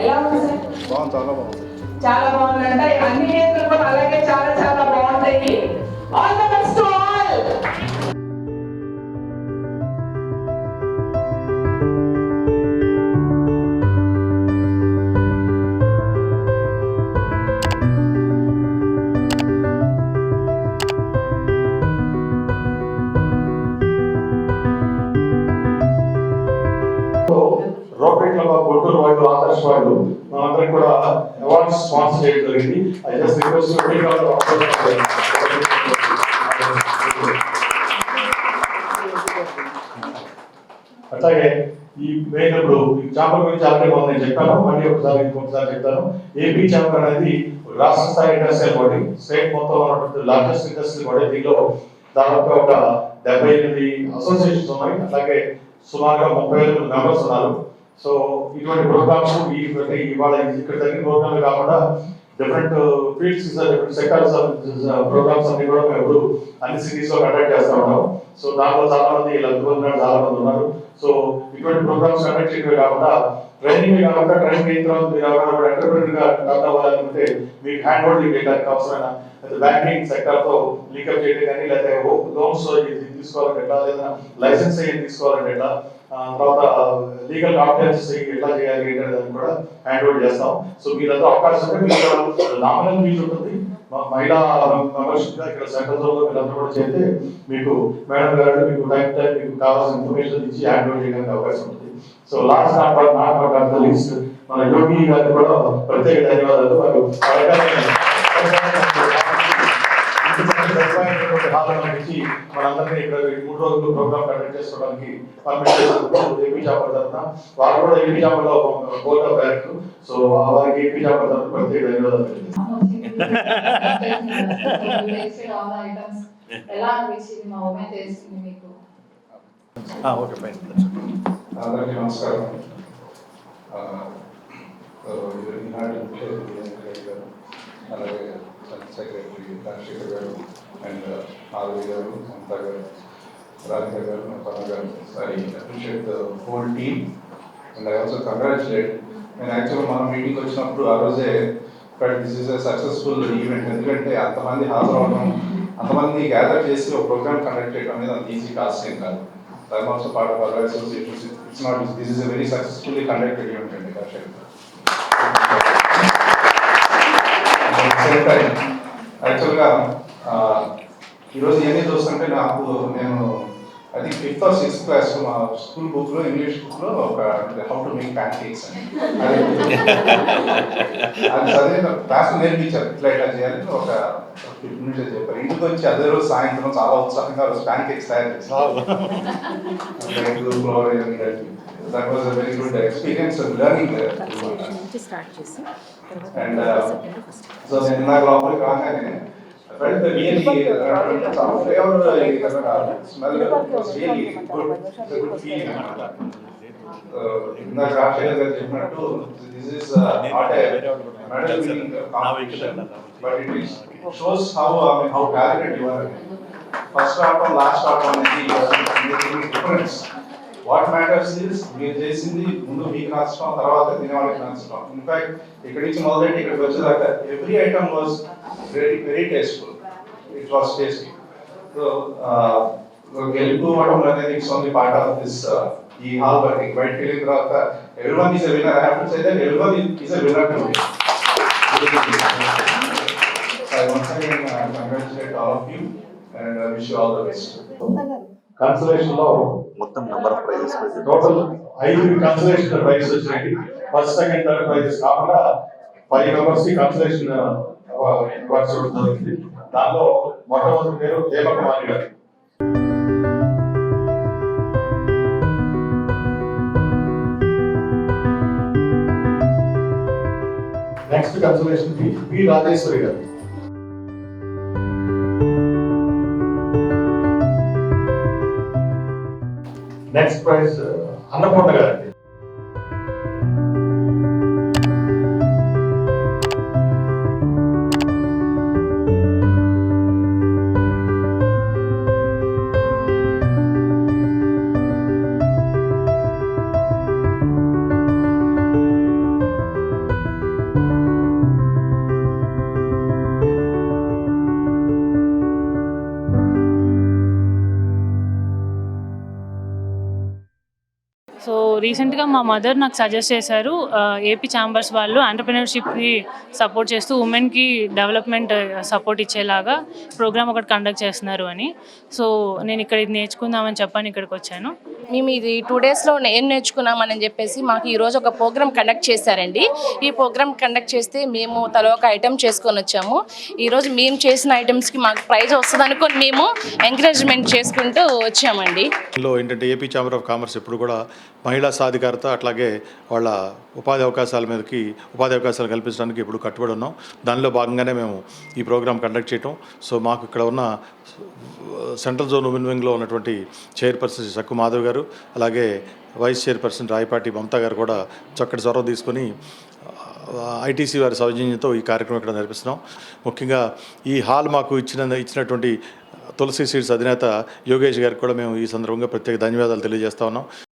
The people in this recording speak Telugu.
ఎలా ఉంది సార్ బాగుంది చాలా బాగుంది చాలా బాగుందంట అన్ని కేసులు కూడా అలాగే చాలా చాలా బాగుంటాయి all the best to all Oh. Rotary club of Guntur వాళ్ళు ఆదర్శ వాళ్ళు మనందరం కూడా అవార్డ్స్ స్పాన్సర్ చేయడం జరిగింది. ఐ జస్ట్ రిక్వెస్ట్ అట్లాగే ఈ పోయినప్పుడు ఈ చేపల గురించి ఆల్రెడీ మనం నేను చెప్పాను. మళ్ళీ ఒకసారి ఇంకొకసారి చెప్తాను. ఏపీ చేప అనేది రాష్ట్ర స్థాయి ఇండస్ట్రియల్ బాడీ స్టేట్ మొత్తం ఉన్నటువంటి లార్జెస్ట్ ఇండస్ట్రియల్ బాడీ దీనిలో దాదాపుగా ఒక డెబ్బై ఎనిమిది అసోసియేషన్స్ ఉన్నాయి. అలాగే సుమారుగా ముప్పై ఐదు మెంబర్స్ ఉన్నారు. సో ఇటువంటి ప్రోగ్రామ్స్ ఈ ప్రతి ఇవాళ ఇక్కడ జరిగిన ప్రోగ్రామ్లు కాకుండా different fields different sectors programs అన్ని కూడా మేము అన్ని సిటీస్లో కండక్ట్ చేస్తూ ఉంటాం. సో దాంట్లో చాలా మంది లబ్ధి పొందిన చాలా మంది ఉన్నారు. సో ఇటువంటి ప్రోగ్రామ్స్ కండక్ట్ చేయడమే కాకుండా ట్రైనింగ్ కాకుండా ట్రైనింగ్ అయిన తర్వాత మీరు ఎవరైనా ఎంటర్ప్రీనర్గా రన్ అవ్వాలనుకుంటే మీకు హ్యాండ్ హోల్డింగ్ చేయడానికి అవసరమైన బ్యాంకింగ్ సెక్టర్తో లింకప్ చేయడం కానీ లేకపోతే లోన్స్ తీసుకోవాలంటే ఎట్లా లేదా లైసెన్స్ అయ్యి తీసుకోవాలంటే ఎట్లా తర్వాత లీగల్ కాంప్లైన్స్ ఎట్లా చేయాలి ఏంటనేది కూడా హ్యాండ్ హోల్డ్ చేస్తాం. సో మీరంతా అవకాశం ఉంటే మీరు నామినల్ ఫీజు ఉంటుంది మహిళా మెంబర్షిప్ ఇక్కడ సెంట్రల్ జోన్లో కూడా చేస్తే మీకు మేడం గారు మీకు టైం టైం మీకు కావాల్సిన ఇన్ఫర్మేషన్ ఇచ్చి హ్యాండ్ఓవర్ చేయడానికి అవకాశం ఉంటుంది so last not but not list. మన యోగి గారికి కూడా ప్రత్యేక ధన్యవాదాలు. వారు ఇచ్చి మనందరినీ ఇక్కడ మూడు రోజులు ప్రోగ్రామ్ కండక్ట్ చేసుకోవడానికి పర్మిషన్ ఏపీ చేపల తరఫున వారు కూడా ఏపీ చేపల బోర్డ్ ఆఫ్ డైరెక్టర్ సో వారికి ఏపీ చేపల తరఫున ప్రత్యేక ధన్యవాదాలు తెలియజేస్తాను. ఎలా అనిపించింది? మా ఉమెన్ చేసింది మీకు. Okay fine. అందరికీ నమస్కారం. ఈనాటి ముఖ్య అలాగే సెక్రటరీ రాజశేఖర్ గారు అండ్ ఆర్వి గారు మమతా గారు రాధిక గారు పన్న గారు sorry appreciate the whole team and I also congratulate నేను యాక్చువల్గా మన మీటింగ్ వచ్చినప్పుడు ఆ రోజే but this is a successful event ఎందుకంటే అంతమంది హాజరవడం అంతమంది గ్యాదర్ చేసి ఒక ప్రోగ్రామ్ కండక్ట్ చేయడం అనేది అంత ఈజీ టాస్క్ ఏం కాదు I'm also part of our association. It's not, this is a very successfully conducted event. యాక్చువల్గా ఈరోజు ఇవన్నీ చూస్తుంటే నాకు నేను అది ఫిఫ్త్ ఆర్ సిక్స్త్ క్లాస్ మా స్కూల్ బుక్లో ఇంగ్లీష్ బుక్లో ఒక how to make pancakes అని అది అది చదివిన క్లాస్ నేర్పించారు ఇట్లా ఇట్లా చేయాలని ఒక ఫిఫ్టీన్ మినిట్స్ చెప్పారు ఇంటికి వచ్చి అదే రోజు సాయంత్రం చాలా ఉత్సాహంగా రోజు ప్యాన్ కేక్స్ తయారు చేశారు that was a very good experience learning నుంచి స్టార్ట్ చేసి And, తర్వాత uh, సెప్టెంబర్ ఫస్ట్ సో నేను ఇందాక లోపలికి రాగానే felt the really uh, చాలా flavour smell really good good feeling అన్నమాట ఇందాక రాజశేఖర్ గారు చెప్పినట్టు this is not a medal winning competition but it is shows how I mean how talented you are first autumn last autumn అనేది డిఫరెన్స్ వాట్ మ్యాటర్స్ ఇస్ మీరు చేసింది ముందు మీకు నచ్చడం తర్వాత తినేవాళ్ళకి నచ్చడం ఇన్ఫాక్ట్ ఇక్కడి నుంచి మొదలెట్టి ఇక్కడికి వచ్చేదాకా every item was very very tasteful it was tasty so గెలుపు గెలుపుకోవడం అనేది it's only part of this ఈ హాల్ వర్కింగ్ బయటకు వెళ్ళిన తర్వాత everyone is a winner I have to say that everyone is a winner to me I once again uh, congratulate all of you and I wish you all the best. కన్సలేషన్లో మొత్తం నెంబర్ ఆఫ్ ప్రైజెస్ టోటల్ ఐదు కన్సలేషన్ ప్రైజెస్ వచ్చినాయి. ఫస్ట్ సెకండ్ థర్డ్ ప్రైజెస్ కాకుండా ఫైవ్ మెంబర్స్కి కన్సలేషన్ అవార్డ్స్ జరిగింది. దానిలో మొట్టమొదటి పేరు హేమకుమారి గారు. నెక్స్ట్ కన్సలేషన్ బి రాజేశ్వరి గారు. నెక్స్ట్ ప్రైజ్ అన్నపూర్ణ గారు రీసెంట్గా మా మదర్ నాకు సజెస్ట్ చేశారు ఏపీ ఛాంబర్స్ వాళ్ళు ఆంటర్ప్రినర్షిప్ని సపోర్ట్ చేస్తూ ఉమెన్కి డెవలప్మెంట్ సపోర్ట్ ఇచ్చేలాగా ప్రోగ్రామ్ ఒకటి కండక్ట్ చేస్తున్నారు అని. సో నేను ఇక్కడ ఇది నేర్చుకుందామని చెప్పని ఇక్కడికి వచ్చాను. మేము ఇది టూ డేస్లో ఏం నేర్చుకున్నామని చెప్పేసి మాకు ఈరోజు ఒక ప్రోగ్రామ్ కండక్ట్ చేశారండి. ఈ ప్రోగ్రామ్ కండక్ట్ చేస్తే మేము తల ఒక ఐటెం చేసుకొని వచ్చాము. ఈరోజు మేము చేసిన ఐటమ్స్కి మాకు ప్రైజ్ వస్తుంది అనుకొని మేము ఎంకరేజ్మెంట్ చేసుకుంటూ వచ్చామండి. లో ఏంటంటే ఏపీ ఛాంబర్ ఆఫ్ కామర్స్ ఇప్పుడు కూడా మహిళా సాధికారత అట్లాగే వాళ్ళ ఉపాధి అవకాశాల మీదకి ఉపాధి అవకాశాలు కల్పించడానికి ఇప్పుడు కట్టుబడి ఉన్నాం. దానిలో భాగంగానే మేము ఈ ప్రోగ్రామ్ కండక్ట్ చేయటం. సో మాకు ఇక్కడ ఉన్న సెంట్రల్ జోన్ ఉమెన్ వింగ్లో ఉన్నటువంటి చైర్పర్సన్ సక్కు మాధవ్ గారు అలాగే వైస్ చైర్పర్సన్ రాయపాటి మమతా గారు కూడా చక్కటి చొరవ తీసుకొని ఐటీసీ వారి సౌజన్యంతో ఈ కార్యక్రమం ఇక్కడ నడిపిస్తున్నాం ముఖ్యంగా ఈ హాల్ మాకు ఇచ్చిన ఇచ్చినటువంటి తులసి సీడ్స్ అధినేత యోగేష్ గారికి కూడా మేము ఈ సందర్భంగా ప్రత్యేక ధన్యవాదాలు తెలియజేస్తా ఉన్నాం.